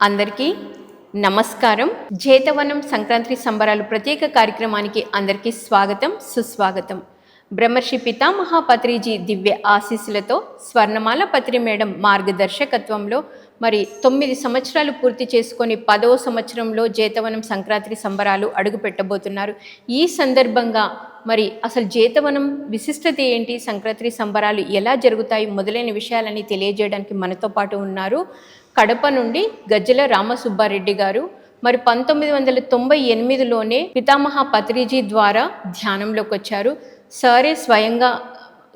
అందరికీ నమస్కారం. జేతవనం సంక్రాంతి సంబరాలు ప్రత్యేక కార్యక్రమానికి అందరికీ స్వాగతం సుస్వాగతం. బ్రహ్మర్షి పితామహ పత్రిజీ దివ్య ఆశీస్సులతో స్వర్ణమాల పత్రి మేడం మార్గదర్శకత్వంలో మరి తొమ్మిది సంవత్సరాలు పూర్తి చేసుకొని పదవ సంవత్సరంలో జేతవనం సంక్రాంతి సంబరాలు అడుగు పెట్టబోతున్నారు. ఈ సందర్భంగా మరి అసలు జేతవనం విశిష్టత ఏంటి? సంక్రాంతి సంబరాలు ఎలా జరుగుతాయి? మొదలైన విషయాలని తెలియజేయడానికి మనతో పాటు ఉన్నారు కడప నుండి గజ్జల రామసుబ్బారెడ్డి గారు. మరి పంతొమ్మిది వందల తొంభై ఎనిమిదిలోనే పితామహ పత్రిజీ ద్వారా ధ్యానంలోకి వచ్చారు. సరే స్వయంగా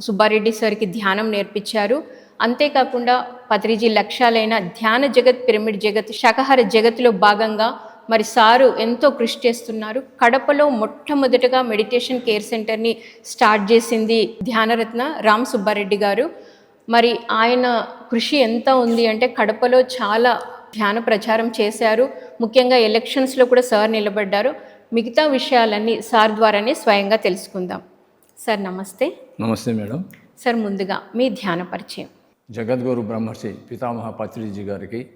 సుబ్బారెడ్డి సార్కి ధ్యానం నేర్పించారు. అంతేకాకుండా పత్రిజీ లక్ష్యాలైన ధ్యాన జగత్ పిరమిడ్ జగత్ శాకాహార జగత్లో భాగంగా మరి సారు ఎంతో కృషి చేస్తున్నారు. కడపలో మొట్టమొదటగా మెడిటేషన్ కేర్ సెంటర్ని స్టార్ట్ చేసింది ధ్యానరత్న రామ్ సుబ్బారెడ్డి గారు. మరి ఆయన కృషి ఎంత ఉంది అంటే కడపలో చాలా ధ్యాన ప్రచారం చేశారు. ముఖ్యంగా ఎలక్షన్స్లో కూడా సార్ నిలబడ్డారు. మిగతా విషయాలన్నీ సార్ ద్వారానే స్వయంగా తెలుసుకుందాం. సార్ నమస్తే. నమస్తే మేడం. సార్ ముందుగా మీ ధ్యాన పరిచయం. జగద్గురు బ్రహ్మర్షి పితామహ పత్రిజీ గారికి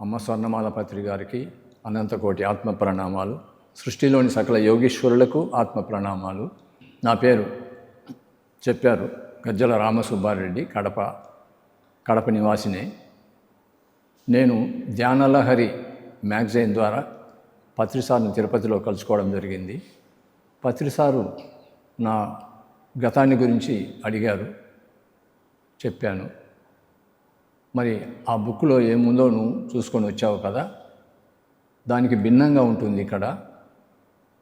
అమ్మ స్వర్ణమాల పత్రి గారికి అనంతకోటి ఆత్మ ప్రణామాలు. సృష్టిలోని సకల యోగీశ్వరులకు ఆత్మ ప్రణామాలు. నా పేరు చెప్పారు గజ్జల రామసుబ్బారెడ్డి కడప కడప నివాసినే. నేను ధ్యానలహరి మ్యాగజైన్ ద్వారా పత్రిసార్ను తిరుపతిలో కలుసుకోవడం జరిగింది. పత్రిసారు నా గతాన్ని గురించి అడిగారు. చెప్పాను. మరి ఆ బుక్లో ఏముందో నువ్వు చూసుకొని వచ్చావు కదా? దానికి భిన్నంగా ఉంటుంది ఇక్కడ.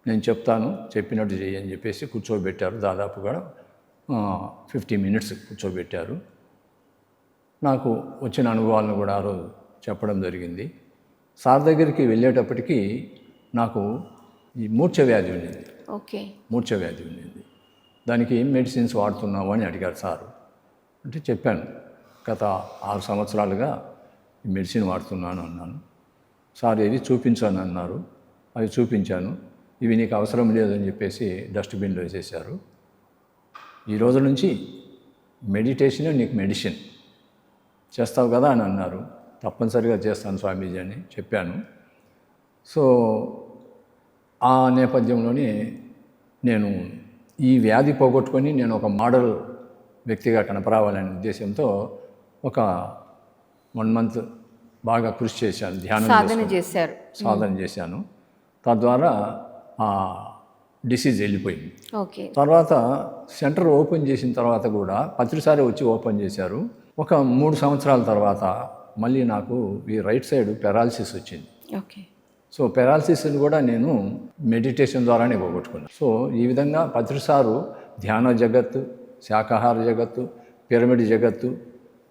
నేను చెప్తాను చెప్పినట్టు చెయ్యి అని చెప్పేసి కూర్చోబెట్టారు. దాదాపుగా ఫిఫ్టీ మినిట్స్ కూర్చోబెట్టారు. నాకు వచ్చిన అనుభవాలను కూడా ఆ రోజు చెప్పడం జరిగింది. సార్ దగ్గరికి వెళ్ళేటప్పటికి నాకు ఈ మూర్ఛ వ్యాధి ఉండింది. ఓకే. మూర్ఛ వ్యాధి ఉండింది. దానికి ఏం మెడిసిన్స్ వాడుతున్నావు అని అడిగారు సారు. అంటే చెప్పాను గత ఆరు సంవత్సరాలుగా ఈ మెడిసిన్ వాడుతున్నాను అన్నాను. సార్ ఇది చూపించాను అన్నారు. అవి చూపించాను. ఇవి నీకు అవసరం లేదని చెప్పేసి డస్ట్బిన్లో వేసేసారు ఈ రోజు నుంచి మెడిటేషన్ నీకు మెడిసిన్. చేస్తావు కదా అని అన్నారు. తప్పనిసరిగా చేస్తాను స్వామీజీ అని చెప్పాను. సో ఆ నేపథ్యంలోనే నేను ఈ వ్యాధి పోగొట్టుకొని నేను ఒక మోడల్ వ్యక్తిగా కనపరావాలనే ఉద్దేశంతో ఒక వన్ మంత్ బాగా కృషి చేశాను ధ్యానం సాధన చేశారు. సాధన చేశాను. తద్వారా ఆ డిసీజ్ వెళ్ళిపోయింది. ఓకే. తర్వాత సెంటర్ ఓపెన్ చేసిన తర్వాత కూడా పత్రిసారి వచ్చి ఓపెన్ చేశారు. ఒక మూడు సంవత్సరాల తర్వాత మళ్ళీ నాకు ఈ రైట్ సైడ్ పెరాలసిస్ వచ్చింది. ఓకే. సో పెరాలసిస్ని కూడా నేను మెడిటేషన్ ద్వారానే పోగొట్టుకున్నాను. సో ఈ విధంగా పత్రిసారు ధ్యాన జగత్తు శాకాహార జగత్తు పిరమిడ్ జగత్తు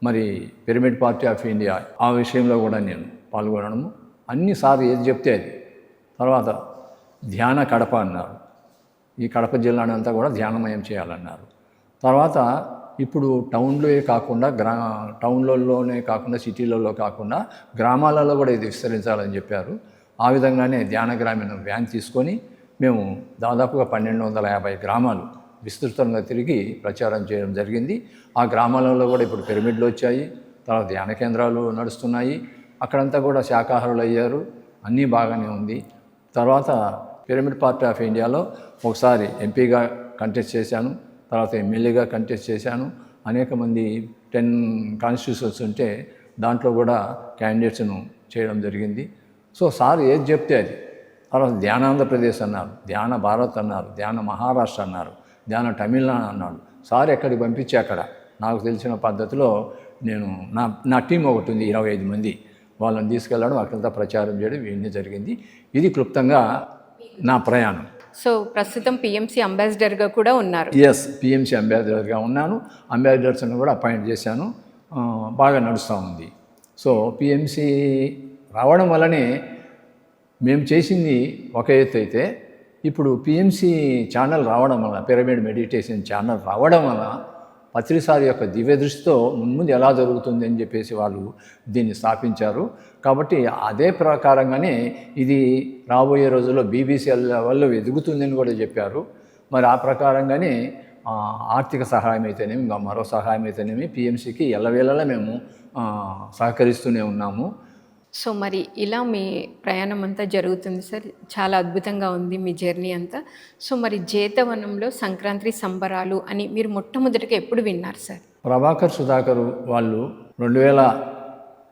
మరి పిరమిడ్ పార్టీ ఆఫ్ ఇండియా ఆ విషయంలో కూడా నేను పాల్గొనడము. అన్నిసార్లు ఏది చెప్తే అది. తర్వాత ధ్యాన కడప అన్నారు. ఈ కడప జిల్లాను అంతా కూడా ధ్యానమయం చేయాలన్నారు. తర్వాత ఇప్పుడు టౌన్లో కాకుండా గ్రా టౌన్లలోనే కాకుండా సిటీలలో కాకుండా గ్రామాలలో కూడా ఇది విస్తరించాలని చెప్పారు. ఆ విధంగానే ధ్యాన గ్రామీణ వ్యాన్ తీసుకొని మేము దాదాపుగా పన్నెండు వందల యాభై గ్రామాలు విస్తృతంగా తిరిగి ప్రచారం చేయడం జరిగింది. ఆ గ్రామాలలో కూడా ఇప్పుడు పిరమిడ్లు వచ్చాయి తర్వాత ధ్యాన కేంద్రాలు నడుస్తున్నాయి. అక్కడంతా కూడా శాకాహారులు అయ్యారు. అన్నీ బాగానే ఉంది. తర్వాత పిరమిడ్ పార్టీ ఆఫ్ ఇండియాలో ఒకసారి ఎంపీగా కంటెస్ట్ చేశాను తర్వాత ఎమ్మెల్యేగా కంటెస్ట్ చేశాను. అనేక మంది టెన్ కాన్స్టిట్యూషన్స్ ఉంటే దాంట్లో కూడా క్యాండిడేట్స్ను చేయడం జరిగింది. సో సార్ ఏది చెప్తే అది. తర్వాత ధ్యానాంధ్రప్రదేశ్ అన్నారు ధ్యాన భారత్ అన్నారు ధ్యాన మహారాష్ట్ర అన్నారు. ధ్యాన తమిళనాడు అన్నాడు. సార్ ఎక్కడికి పంపించి అక్కడ? నాకు తెలిసిన పద్ధతిలో నేను నా నా టీం ఒకటి ఉంది ఇరవై ఐదు మంది. వాళ్ళని తీసుకెళ్ళడం అక్కడంతా ప్రచారం చేయడం ఇవన్నీ జరిగింది. ఇది క్లుప్తంగా నా ప్రయాణం. సో ప్రస్తుతం పిఎంసి అంబాసిడర్గా కూడా ఉన్నారు. ఎస్ పిఎంసీ అంబాసిడర్గా ఉన్నాను. అంబాసిడర్స్ని కూడా అపాయింట్ చేశాను. బాగా నడుస్తూ ఉంది. సో పిఎంసీ రావడం వల్లనే మేము చేసింది ఒక ఎత్తు అయితే ఇప్పుడు పిఎంసీ ఛానల్ రావడం వల్ల పిరమిడ్ మెడిటేషన్ ఛానల్ రావడం వల్ల పత్రిసారి యొక్క దివ్య దృష్టితో ముందు ఎలా జరుగుతుంది అని చెప్పేసి వాళ్ళు దీన్ని స్థాపించారు. కాబట్టి అదే ప్రకారంగానే ఇది రాబోయే రోజుల్లో బీబీసీ లెవెల్లో ఎదుగుతుందని కూడా చెప్పారు. మరి ఆ ప్రకారంగానే ఆర్థిక సహాయం అయితేనేమి ఇంకా మరో సహాయం అయితేనేమి పిఎంసీకి ఎల్లవేళలా మేము సహకరిస్తూనే ఉన్నాము. సో మరి ఇలా మీ ప్రయాణం అంతా జరుగుతుంది సార్. చాలా అద్భుతంగా ఉంది మీ జర్నీ అంతా. సో మరి జేతవనంలో సంక్రాంతి సంబరాలు అని మీరు మొట్టమొదటిగా ఎప్పుడు విన్నారు సార్? ప్రభాకర్ సుధాకర్ వాళ్ళు రెండు వేల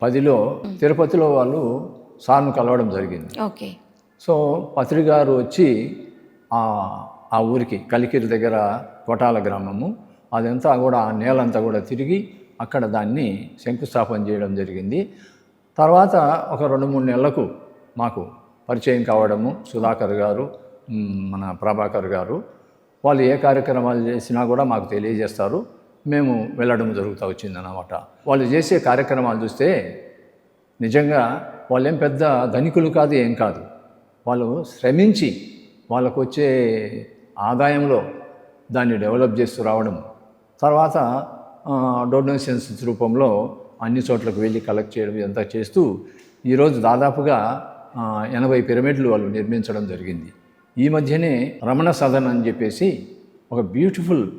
పదిలో తిరుపతిలో వాళ్ళు సార్ను కలవడం జరిగింది. ఓకే. సో పత్రి గారు వచ్చి ఆ ఆ ఊరికి కలికిరి దగ్గర కొటాల గ్రామము. అదంతా కూడా ఆ నేలంతా కూడా తిరిగి అక్కడ దాన్ని శంకుస్థాపన చేయడం జరిగింది. తర్వాత ఒక రెండు మూడు నెలలకు మాకు పరిచయం కావడము సుధాకర్ గారు మన ప్రభాకర్ గారు వాళ్ళు ఏ కార్యక్రమాలు చేసినా కూడా మాకు తెలియజేస్తారు. మేము వెళ్ళడం జరుగుతూ వచ్చిందన్నమాట. వాళ్ళు చేసే కార్యక్రమాలు చూస్తే నిజంగా వాళ్ళేం పెద్ద ధనికులు కాదు ఏం కాదు. వాళ్ళు శ్రమించి వాళ్ళకు వచ్చే ఆదాయంలో దాన్ని డెవలప్ చేస్తూ రావడం తర్వాత డొనేషన్స్ రూపంలో అన్ని చోట్లకు వెళ్ళి కలెక్ట్ చేయడం ఇదంతా చేస్తూ ఈరోజు దాదాపుగా ఎనభై పిరమిడ్లు వాళ్ళు నిర్మించడం జరిగింది. ఈ మధ్యనే రమణ సదన్ అని చెప్పేసి ఒక బ్యూటిఫుల్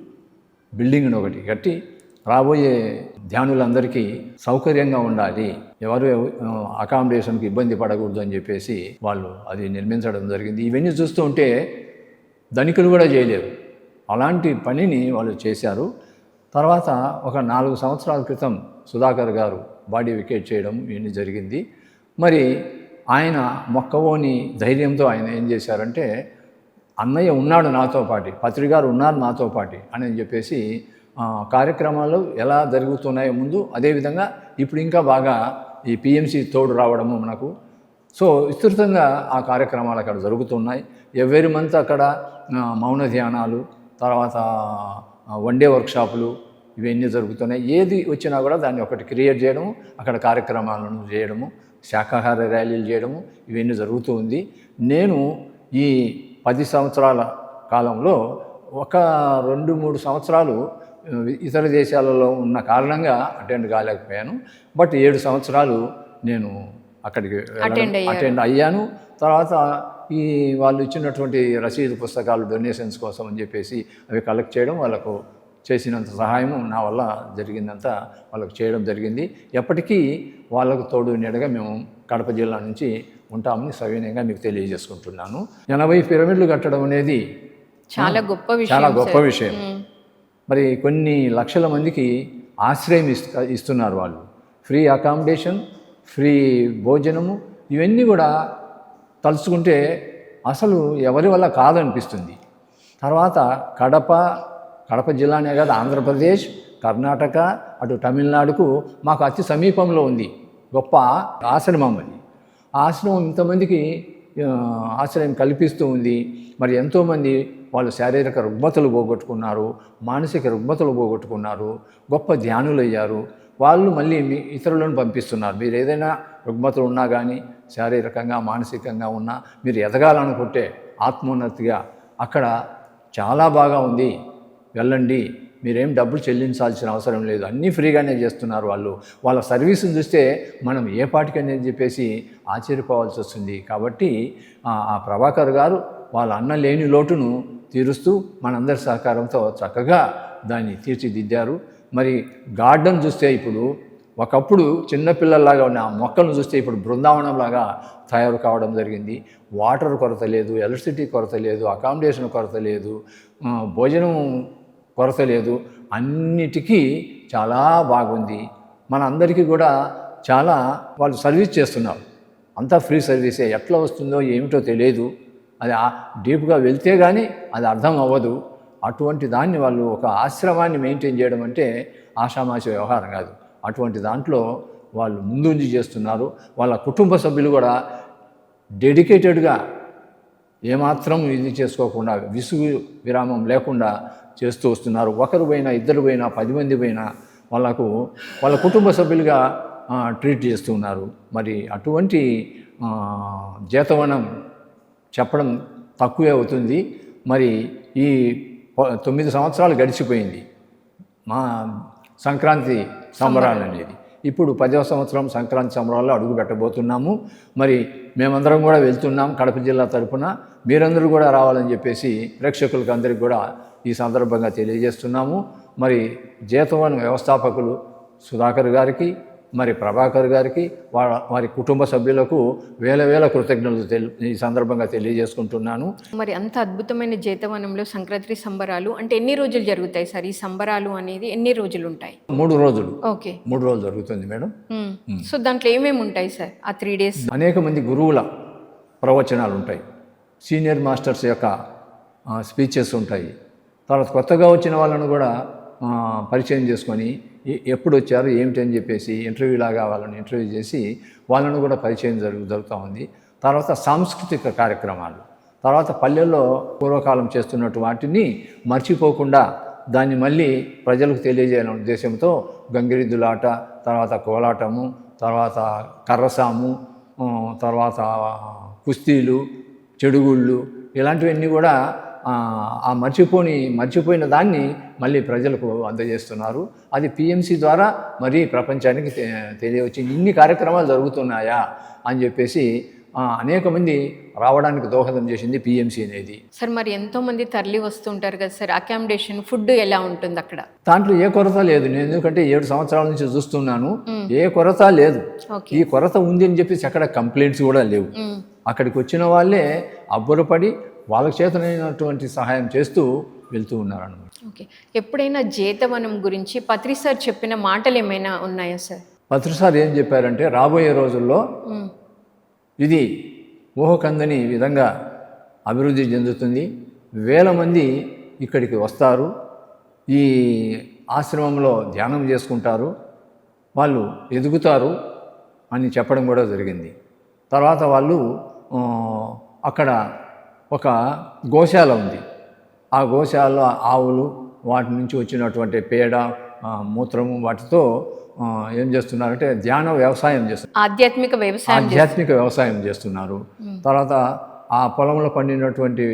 బిల్డింగ్ని ఒకటి కట్టి రాబోయే ధ్యానులందరికీ సౌకర్యంగా ఉండాలి. ఎవరు అకామిడేషన్కి ఇబ్బంది పడకూడదు అని చెప్పేసి వాళ్ళు అది నిర్మించడం జరిగింది. ఇవన్నీ చూస్తూ ఉంటే ధనికులు కూడా చేయలేరు. అలాంటి పనిని వాళ్ళు చేశారు. తర్వాత ఒక నాలుగు సంవత్సరాల క్రితం సుధాకర్ గారు బాడీ వికెట్ చేయడం ఇవన్నీ జరిగింది. మరి ఆయన మొక్కవోని ధైర్యంతో ఆయన ఏం చేశారంటే అన్నయ్య ఉన్నాడు నాతో పాటి పత్రికారు ఉన్నారు నాతో పాటి అని చెప్పేసి కార్యక్రమాలు ఎలా జరుగుతున్నాయో ముందు అదేవిధంగా ఇప్పుడు ఇంకా బాగా ఈ పిఎంసి తోడు రావడము మనకు. సో విస్తృతంగా ఆ కార్యక్రమాలు అక్కడ జరుగుతున్నాయి. ఎవరి మంత్ అక్కడ మౌన ధ్యానాలు తర్వాత వన్ డే వర్క్షాపులు ఇవన్నీ జరుగుతున్నాయి. ఏది వచ్చినా కూడా దాన్ని ఒకటి క్రియేట్ చేయడము అక్కడ కార్యక్రమాలను చేయడము శాకాహార ర్యాలీలు చేయడము ఇవన్నీ జరుగుతూ ఉంది. నేను ఈ పది సంవత్సరాల కాలంలో ఒక రెండు మూడు సంవత్సరాలు ఇతర దేశాలలో ఉన్న కారణంగా అటెండ్ కాలేకపోయాను. బట్ ఏడు సంవత్సరాలు నేను అక్కడికి. అటెండ్ అయ్యాను. తర్వాత ఈ వాళ్ళు ఇచ్చినటువంటి రసీదు పుస్తకాలు డొనేషన్స్ కోసం అని చెప్పేసి అవి కలెక్ట్ చేయడం వాళ్ళకు చేసినంత సహాయం నా వల్ల జరిగిందంతా వాళ్ళకు చేయడం జరిగింది. ఎప్పటికీ వాళ్ళకు తోడు నీడగా మేము కడప జిల్లా నుంచి ఉంటామని సవినయంగా మీకు తెలియజేసుకుంటున్నాను. ఎనభై పిరమిడ్లు కట్టడం అనేది చాలా గొప్ప విషయం చాలా గొప్ప. విషయం. మరి కొన్ని లక్షల మందికి ఆశ్రయం ఇస్తు ఇస్తున్నారు వాళ్ళు. ఫ్రీ అకామిడేషన్ ఫ్రీ భోజనము ఇవన్నీ కూడా తలుచుకుంటే అసలు ఎవరి వల్ల కాదనిపిస్తుంది. తర్వాత కడప కడప జిల్లానే కాదు ఆంధ్రప్రదేశ్ కర్ణాటక అటు తమిళనాడుకు మాకు అతి సమీపంలో ఉంది. గొప్ప ఆశ్రమం అది. ఆశ్రమం ఇంతమందికి ఆశ్రయం కల్పిస్తూ ఉంది. మరి ఎంతోమంది వాళ్ళు శారీరక రుగ్మతలు పోగొట్టుకున్నారు మానసిక రుగ్మతలు పోగొట్టుకున్నారు గొప్ప ధ్యానులు అయ్యారు. వాళ్ళు మళ్ళీ మీ ఇతరులను పంపిస్తున్నారు. మీరు ఏదైనా రుగ్మతలు ఉన్నా కానీ శారీరకంగా మానసికంగా ఉన్నా మీరు ఎదగాలనుకుంటే ఆత్మోన్నతిగా అక్కడ చాలా బాగా ఉంది. వెళ్ళండి మీరేం డబ్బులు చెల్లించాల్సిన అవసరం లేదు. అన్నీ ఫ్రీగానే చేస్తున్నారు వాళ్ళు. వాళ్ళ సర్వీసును చూస్తే మనం ఏ పాటికని చెప్పేసి ఆశ్చర్యపోవాల్సి వస్తుంది. కాబట్టి ఆ ఆ ప్రభాకర్ గారు వాళ్ళ అన్న లేని లోటును తీరుస్తూ మనందరి సహకారంతో చక్కగా దాన్ని తీర్చిదిద్దారు. మరి గార్డెన్ చూస్తే ఇప్పుడు ఒకప్పుడు చిన్నపిల్లల్లాగా ఉన్న ఆ మొక్కలను చూస్తే ఇప్పుడు బృందావనంలాగా తయారు కావడం జరిగింది. వాటర్ కొరత లేదు ఎలక్ట్రిసిటీ కొరత లేదు అకామిడేషన్ కొరత లేదు భోజనం కొరత లేదు. అన్నిటికీ చాలా బాగుంది. మన అందరికీ కూడా చాలా వాళ్ళు సర్వీస్ చేస్తున్నారు. అంతా ఫ్రీ సర్వీసే. ఎట్లా వస్తుందో ఏమిటో తెలియదు. అది డీప్గా వెళ్తే కానీ అది అర్థం అవ్వదు. అటువంటి దాన్ని వాళ్ళు ఒక ఆశ్రమాన్ని మెయింటైన్ చేయడం అంటే ఆషామాష వ్యవహారం కాదు. అటువంటి దాంట్లో వాళ్ళు ముందుండి చేస్తున్నారు. వాళ్ళ కుటుంబ సభ్యులు కూడా డెడికేటెడ్గా ఏమాత్రం ఇది చేసుకోకుండా విసుగు విరామం లేకుండా చేస్తూ వస్తున్నారు. ఒకరు పోయినా ఇద్దరు పోయినా పది మంది పోయినా వాళ్ళకు వాళ్ళ కుటుంబ సభ్యులుగా ట్రీట్ చేస్తూ ఉన్నారు. మరి అటువంటి జీతవనం చెప్పడం తక్కువే అవుతుంది. మరి ఈ ప- తొమ్మిది సంవత్సరాలు గడిచిపోయింది. మా సంక్రాంతి సంబరాలు అనేది ఇప్పుడు పదవ సంవత్సరం సంక్రాంతి సంబరాల్లో అడుగు పెట్టబోతున్నాము. మరి మేమందరం కూడా వెళ్తున్నాం కడప జిల్లా తరఫున మీరందరూ కూడా రావాలని చెప్పేసి ప్రేక్షకులకు అందరికీ కూడా ఈ సందర్భంగా తెలియజేస్తున్నాము. మరి జీతవన వ్యవస్థాపకులు సుధాకర్ గారికి మరి ప్రభాకర్ గారికి వాళ్ళ వారి కుటుంబ సభ్యులకు వేల వేల కృతజ్ఞతలు తెలి ఈ సందర్భంగా తెలియజేసుకుంటున్నాను. మరి అంత అద్భుతమైన జేతవనంలో సంక్రాంతి సంబరాలు అంటే ఎన్ని రోజులు జరుగుతాయి సార్? ఈ సంబరాలు అనేది ఎన్ని రోజులు ఉంటాయి? మూడు రోజులు. ఓకే. మూడు రోజులు జరుగుతుంది మేడం. సో దాంట్లో ఏమేమి ఉంటాయి సార్? ఆ త్రీ డేస్? అనేక మంది గురువుల ప్రవచనాలు ఉంటాయి. సీనియర్ మాస్టర్స్ యొక్క స్పీచెస్ ఉంటాయి. తర్వాత కొత్తగా వచ్చిన వాళ్ళను కూడా పరిచయం చేసుకొని ఎప్పుడు వచ్చారు ఏమిటి అని చెప్పేసి ఇంటర్వ్యూ లాగా వాళ్ళని ఇంటర్వ్యూ చేసి వాళ్ళను కూడా పరిచయం జరుగు జరుగుతూ ఉంది. తర్వాత సాంస్కృతిక కార్యక్రమాలు. తర్వాత పల్లెల్లో పూర్వకాలం చేస్తున్నట్టు వాటిని మర్చిపోకుండా దాన్ని మళ్ళీ ప్రజలకు తెలియజేయాలనే ఉద్దేశంతో గంగిరిద్దులాట తర్వాత కోలాటము తర్వాత కర్రసాము తర్వాత కుస్తీలు చెడుగుళ్ళు ఇలాంటివన్నీ కూడా ఆ, మర్చిపోని మర్చిపోయిన దాన్ని మళ్ళీ ప్రజలకు అందజేస్తున్నారు. అది పిఎంసి ద్వారా మరీ ప్రపంచానికి తె- తెలియవచ్చి ఇన్ని కార్యక్రమాలు జరుగుతున్నాయా అని చెప్పేసి అనేక మంది రావడానికి దోహదం చేసింది పిఎంసి అనేది. సార్ మరి ఎంతో మంది తరలి వస్తుంటారు కదా సార్ అకామిడేషన్ ఫుడ్ ఎలా ఉంటుంది అక్కడ? దాంట్లో ఏ కొరత లేదు. నేను ఎందుకంటే ఏడు సంవత్సరాల నుంచి చూస్తున్నాను. ఏ కొరత లేదు. ఈ కొరత ఉంది అని చెప్పేసి అక్కడ కంప్లైంట్స్ కూడా లేవు. అక్కడికి వచ్చిన వాళ్ళే అబ్బురపడి వాళ్ళకి చేతనైనటువంటి సహాయం చేస్తూ వెళ్తూ ఉన్నారన్నమాట. ఓకే. ఎప్పుడైనా జేతవనం గురించి పత్రి సార్ చెప్పిన మాటలు ఏమైనా ఉన్నాయా సార్? పత్రిసార్ ఏం చెప్పారంటే రాబోయే రోజుల్లో. ఇది ఊహకందని విధంగా అభివృద్ధి చెందుతుంది. వేల మంది ఇక్కడికి వస్తారు. ఈ ఆశ్రమంలో ధ్యానం చేసుకుంటారు. వాళ్ళు ఎదుగుతారు అని చెప్పడం కూడా జరిగింది. తర్వాత వాళ్ళు అక్కడ ఒక గోశాల ఉంది. ఆ గోశాల ఆవులు వాటి నుంచి వచ్చినటువంటి పేడ మూత్రము వాటితో ఏం చేస్తున్నారంటే ధ్యాన వ్యవసాయం చేస్తున్నారు. ఆధ్యాత్మిక వ్యవసాయం ఆధ్యాత్మిక వ్యవసాయం చేస్తున్నారు. తర్వాత ఆ పొలంలో పండినటువంటి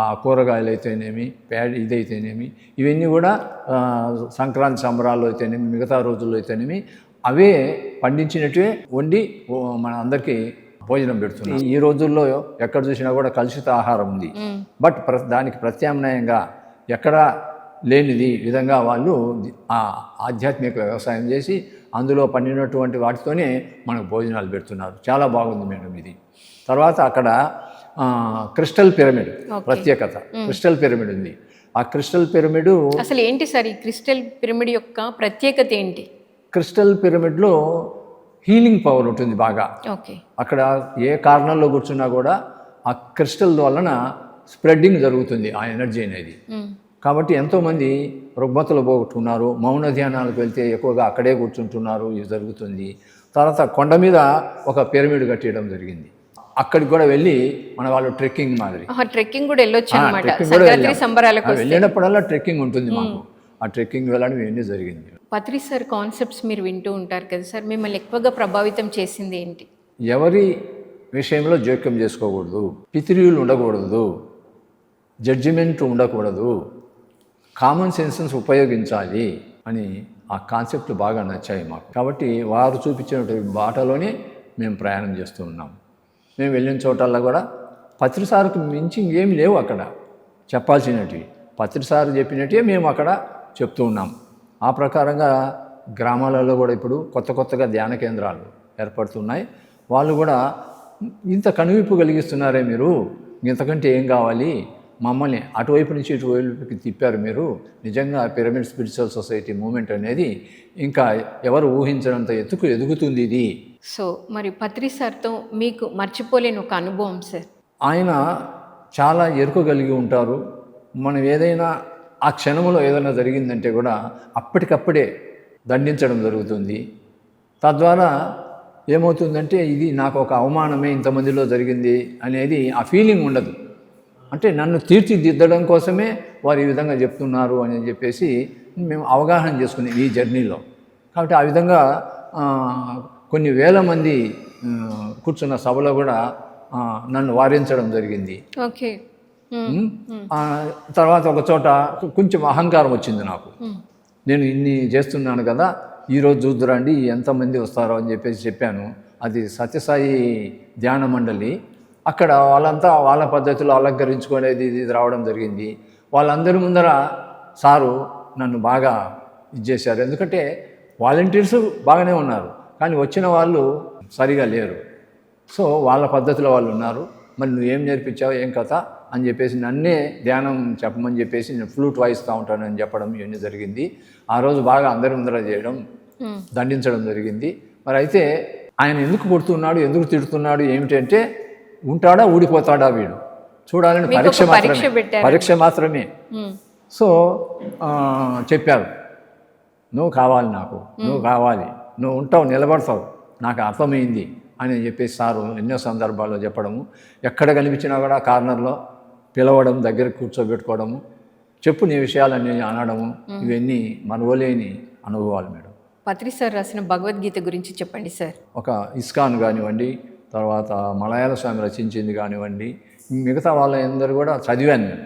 ఆ కూరగాయలు అయితేనేమి పేడ ఇదైతేనేమి ఇవన్నీ కూడా సంక్రాంతి సంబరాల్లో అయితేనేమి మిగతా రోజుల్లో అయితేనేమి అవే పండించినట్టువే వండి మన అందరికీ భోజనం పెడుతున్నారు ఈ రోజుల్లో ఎక్కడ చూసినా కూడా కలుషిత ఆహారం ఉంది. బట్ ప్ర దానికి ప్రత్యామ్నాయంగా ఎక్కడ లేనిది విధంగా వాళ్ళు ఆ ఆధ్యాత్మిక వ్యవసాయం చేసి అందులో పండినటువంటి వాటితోనే మనకు భోజనాలు పెడుతున్నారు. చాలా బాగుంది మేడం ఇది. తర్వాత అక్కడ క్రిస్టల్ పిరమిడ్ ప్రత్యేకత. క్రిస్టల్ పిరమిడ్ ఉంది. ఆ క్రిస్టల్ పిరమిడ్ అసలు ఏంటి సార్ ఈ క్రిస్టల్ పిరమిడ్ యొక్క ప్రత్యేకత ఏంటి? క్రిస్టల్ పిరమిడ్లో హీలింగ్ పవర్ ఉంటుంది బాగా. ఓకే. అక్కడ ఏ కారణంలో కూర్చున్నా కూడా ఆ క్రిస్టల్ వలన స్ప్రెడ్డింగ్ జరుగుతుంది ఆ ఎనర్జీ అనేది. కాబట్టి ఎంతోమంది రుగ్మతలు పోగొట్టుకున్నారు మౌన ధ్యానాలకు వెళ్తే ఎక్కువగా అక్కడే కూర్చుంటున్నారు ఇది జరుగుతుంది. తర్వాత కొండ మీద ఒక పిరమిడ్ కట్టేయడం జరిగింది. అక్కడికి కూడా వెళ్ళి మన వాళ్ళు ట్రెక్కింగ్ మాదిరి. ట్రెక్కింగ్ కూడా వెళ్ళొచ్చు వెళ్ళినప్పుడల్లా ట్రెక్కింగ్ ఉంటుంది మాకు. ఆ ట్రెక్కింగ్ వెళ్ళడం ఇవన్నీ జరిగింది. పత్రి సార్ కాన్సెప్ట్స్ మీరు వింటూ ఉంటారు కదా సార్ మిమ్మల్ని ఎక్కువగా ప్రభావితం చేసింది ఏంటి? ఎవరి విషయంలో జోక్యం చేసుకోకూడదు పితిరియులు ఉండకూడదు జడ్జిమెంట్ ఉండకూడదు కామన్ సెన్సెన్స్ ఉపయోగించాలి అని ఆ కాన్సెప్ట్ బాగా నచ్చాయి మాకు. కాబట్టి వారు చూపించినటువంటి బాటలోనే మేము ప్రయాణం చేస్తూ ఉన్నాం. మేము వెళ్ళిన చోటల్లో కూడా పత్రిసారికి మించి ఇంకేం లేవు అక్కడ. చెప్పాల్సినవి. పత్రిసారు చెప్పినట్టే మేము అక్కడ చెప్తూ ఉన్నాం. ఆ ప్రకారంగా గ్రామాలలో కూడా ఇప్పుడు కొత్త కొత్తగా ధ్యాన కేంద్రాలు ఏర్పడుతున్నాయి. వాళ్ళు కూడా ఇంత కనువిప్పు కలిగిస్తున్నారే మీరు? ఇంతకంటే ఏం కావాలి? మమ్మల్ని అటువైపు నుంచి ఇటువైపుకి తిప్పారు మీరు. నిజంగా పిరమిడ్ స్పిరిచువల్ సొసైటీ మూమెంట్ అనేది ఇంకా ఎవరు ఊహించినంత ఎత్తుకు ఎదుగుతుంది ఇది. సో మరి పత్రి సార్తో మీకు మర్చిపోలేని ఒక అనుభవం సార్. ఆయన చాలా ఎరుక కలిగి ఉంటారు. మనం ఏదైనా ఆ క్షణంలో ఏదైనా జరిగిందంటే కూడా అప్పటికప్పుడే దండించడం జరుగుతుంది. తద్వారా ఏమవుతుందంటే ఇది నాకు ఒక అవమానమే ఇంతమందిలో జరిగింది అనేది ఆ ఫీలింగ్ ఉండదు. అంటే నన్ను తీర్చిదిద్దడం కోసమే వారు ఈ విధంగా చెప్తున్నారు అని చెప్పేసి మేము అవగాహన చేసుకున్నాం ఈ జర్నీలో. కాబట్టి ఆ విధంగా కొన్ని వేల మంది కూర్చున్న సభలో కూడా నన్ను వారించడం జరిగింది. ఓకే. తర్వాత ఒక చోట కొంచెం అహంకారం వచ్చింది నాకు. నేను ఇన్ని చేస్తున్నాను కదా ఈరోజు చూద్దురండి ఎంతమంది వస్తారో అని చెప్పేసి చెప్పాను. అది సత్యసాయి ధ్యాన మండలి. అక్కడ వాళ్ళంతా వాళ్ళ పద్ధతిలో అలంకరించుకునేది ఇది ఇది రావడం జరిగింది. వాళ్ళందరి ముందర సారు నన్ను బాగా ఇది చేశారు. ఎందుకంటే వాలంటీర్స్ బాగానే ఉన్నారు కానీ వచ్చిన వాళ్ళు సరిగా లేరు. సో వాళ్ళ పద్ధతిలో వాళ్ళు ఉన్నారు. మరి నువ్వు ఏం నేర్పించావు ఏం కథ? అని చెప్పేసి నన్నే ధ్యానం చెప్పమని చెప్పేసి నేను ఫ్లూట్ వాయిస్తూ ఉంటానని చెప్పడం ఇవన్నీ జరిగింది. ఆ రోజు బాగా అందరి ముందర చేయడం దండించడం జరిగింది. మరి అయితే ఆయన ఎందుకు కొడుతున్నాడు ఎందుకు తిడుతున్నాడు ఏమిటంటే ఉంటాడా ఊడిపోతాడా వీడు? చూడాలని పరీక్ష పరీక్ష మాత్రమే. పరీక్ష మాత్రమే. సో చెప్పారు. నువ్వు కావాలి నాకు. నువ్వు కావాలి. నువ్వు ఉంటావు నిలబడతావు. నాకు అర్థమైంది అని చెప్పేసి సారు ఎన్నో సందర్భాల్లో చెప్పడము. ఎక్కడ కనిపించినా కూడా కార్నర్లో పిలవడం దగ్గర కూర్చోబెట్టుకోవడము చెప్పు నీ విషయాలన్నీ అనడము ఇవన్నీ మనవలేని అనుభవాలు మేడం. పత్రి సార్ రాసిన భగవద్గీత గురించి చెప్పండి సార్. ఒక ఇస్కాన్ కానివ్వండి తర్వాత మలయాళ స్వామి రచించింది కానివ్వండి మిగతా వాళ్ళందరూ కూడా చదివాను నేను.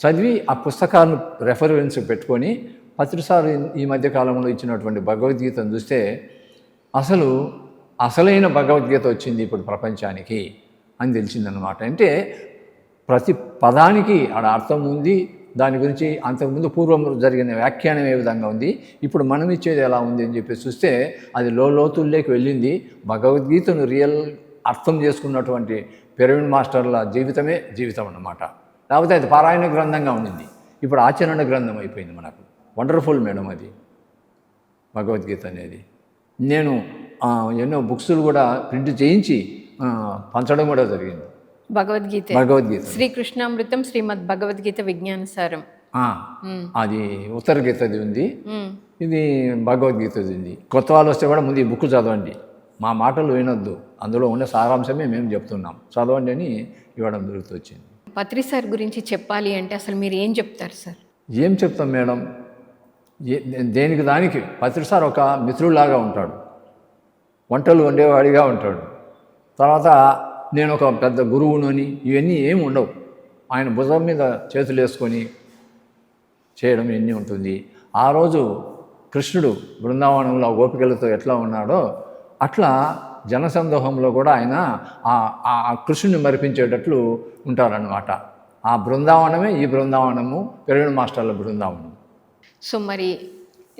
చదివి ఆ పుస్తకాలను రెఫరెన్స్ పెట్టుకొని పత్రిసారి ఈ మధ్య కాలంలో ఇచ్చినటువంటి భగవద్గీతను చూస్తే అసలు అసలైన భగవద్గీత వచ్చింది ఇప్పుడు ప్రపంచానికి అని తెలిసిందనమాట అంటే ప్రతి పదానికి ఆడ అర్థం ఉంది. దాని గురించి అంతకుముందు పూర్వం జరిగిన వ్యాఖ్యానం ఏ విధంగా ఉంది? ఇప్పుడు మనం ఇచ్చేది ఎలా ఉంది అని చెప్పి చూస్తే అది లోతుల్లోకి వెళ్ళింది. భగవద్గీతను రియల్ అర్థం చేసుకున్నటువంటి పిరమిడ్ మాస్టర్ల జీవితమే జీవితం అన్నమాట. లేకపోతే అది పారాయణ గ్రంథంగా ఉండింది. ఇప్పుడు ఆచరణ గ్రంథం అయిపోయింది మనకు. వండర్ఫుల్ మేడం అది. భగవద్గీత అనేది. నేను ఎన్నో బుక్స్లు కూడా ప్రింట్ చేయించి పంచడం కూడా జరిగింది. భగవద్గీత. భగవద్గీత. శ్రీకృష్ణామృతం శ్రీమద్ భగవద్గీత విజ్ఞాన సారం ఆ, అది ఉత్తర గీతది ఉంది. ఇది భగవద్గీతది ఉంది. కొత్త వాళ్ళు వస్తే కూడా ముందు ఈ బుక్ చదవండి. మా మాటలు వినొద్దు. అందులో ఉండే సారాంశమే మేము చెప్తున్నాం. చదవండి అని ఇవ్వడం జరుగుతూ వచ్చింది పత్రి సార్ గురించి చెప్పాలి అంటే అసలు మీరు ఏం చెప్తారు సార్? ఏం చెప్తాం మేడం? దేనికి దానికి? పత్రి సార్ ఒక మిత్రులాగా ఉంటాడు. వంటలు వండేవాడిగా ఉంటాడు. తర్వాత నేను ఒక పెద్ద గురువునని ఇవన్నీ ఏమి ఉండవు. ఆయన భుజం మీద చేతులు వేసుకొని చేయడం ఇవన్నీ ఉంటుంది. ఆ రోజు కృష్ణుడు బృందావనంలో గోపికలతో ఎట్లా ఉన్నాడో అట్లా జనసందోహంలో కూడా ఆయన ఆ- ఆ కృష్ణుని మరిపించేటట్లు ఉంటారన్నమాట. ఆ బృందావనమే ఈ బృందావనము పెరుగు మాస్టర్ల బృందావనం సో మరి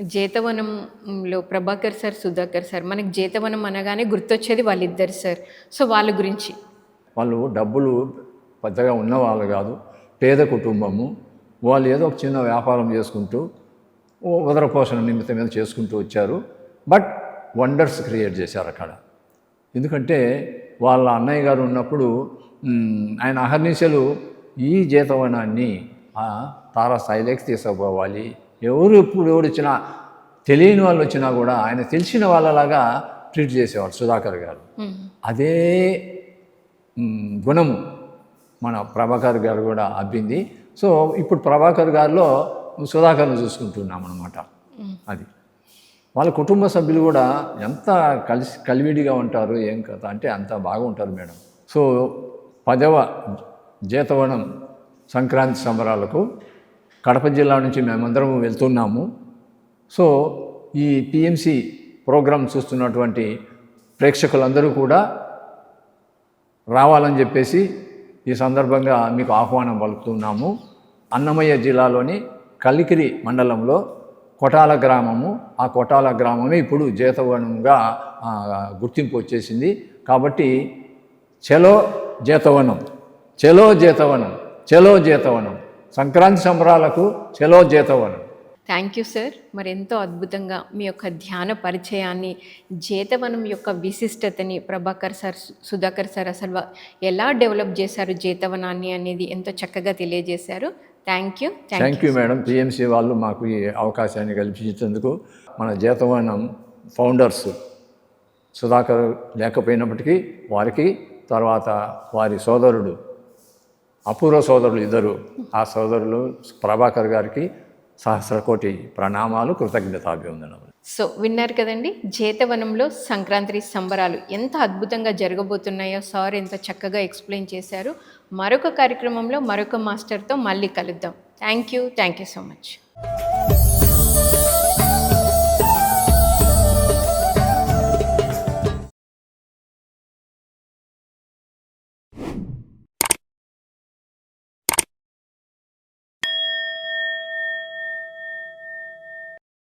జీతవనంలో ప్రభాకర్ సార్ సుధాకర్ సార్ మనకి జీతవనం అనగానే గుర్తొచ్చేది వాళ్ళిద్దరు సార్. సో వాళ్ళ గురించి. వాళ్ళు డబ్బులు పెద్దగా ఉన్నవాళ్ళు కాదు పేద కుటుంబము. వాళ్ళు ఏదో ఒక చిన్న వ్యాపారం చేసుకుంటూ ఉదర ఉదరపోషణ నిమిత్తం మీద చేసుకుంటూ వచ్చారు. బట్ వండర్స్ క్రియేట్ చేశారు అక్కడ. ఎందుకంటే వాళ్ళ అన్నయ్య గారు ఉన్నప్పుడు ఆయన అహర్నిశలు ఈ జీతవనాన్ని ఆ తారాస్థాయిలోకి తీసుకుపోవాలి ఎవరు ఎప్పుడు ఎవరు వచ్చినా తెలియని వాళ్ళు వచ్చినా కూడా ఆయన తెలిసిన వాళ్ళలాగా ట్రీట్ చేసేవారు సుధాకర్ గారు. అదే గుణము మన ప్రభాకర్ గారు కూడా అబ్బింది. సో ఇప్పుడు ప్రభాకర్ గారిలో సుధాకర్ను చూసుకుంటున్నాం అనమాట అది. వాళ్ళ కుటుంబ సభ్యులు కూడా ఎంత కలిసి కలివిడిగా ఉంటారు ఏం కథ అంటే అంత బాగుంటారు మేడం. సో పదవ జీతవనం సంక్రాంతి సంబరాలకు కడప జిల్లా నుంచి మేమందరం వెళ్తున్నాము. సో ఈ పిఎంసి ప్రోగ్రాం చూస్తున్నటువంటి ప్రేక్షకులందరూ కూడా రావాలని చెప్పేసి ఈ సందర్భంగా మీకు ఆహ్వానం పలుకుతున్నాము. అన్నమయ్య జిల్లాలోని కలికిరి మండలంలో కొటాల గ్రామము ఆ కొటాల గ్రామమే ఇప్పుడు జేతవనంగా గుర్తింపు వచ్చేసింది. కాబట్టి చలో జేతవనం చలో జేతవనం చలో జేతవనం. సంక్రాంతి సంబరాలకు చలో జేతవనం థ్యాంక్ యూ సార్ మరి ఎంతో అద్భుతంగా మీ యొక్క ధ్యాన పరిచయాన్ని జేతవనం యొక్క విశిష్టతని ప్రభాకర్ సార్ సుధాకర్ సార్ అసలు ఎలా డెవలప్ చేశారు జేతవనాన్ని అనేది ఎంతో చక్కగా తెలియజేశారు. Thank you thank thank you madam PMC వాళ్ళు మాకు ఈ అవకాశాన్ని కల్పించేందుకు మన జీతవనం ఫౌండర్స్ సుధాకర్ లేకపోయినప్పటికీ వారికి తర్వాత వారి సోదరుడు అపూర్వ సోదరులు ఇద్దరు. ఆ సోదరులు ప్రభాకర్ గారికి సహస్రకోటి ప్రణామాలు కృతజ్ఞతాభివందనములు. సో విన్నారు కదండి జేతవనంలో సంక్రాంతి సంబరాలు ఎంత అద్భుతంగా జరగబోతున్నాయో సార్ ఎంత చక్కగా ఎక్స్ప్లెయిన్ చేశారు. మరొక కార్యక్రమంలో మరొక మాస్టర్తో మళ్ళీ కలుద్దాం. Thank you thank you so much.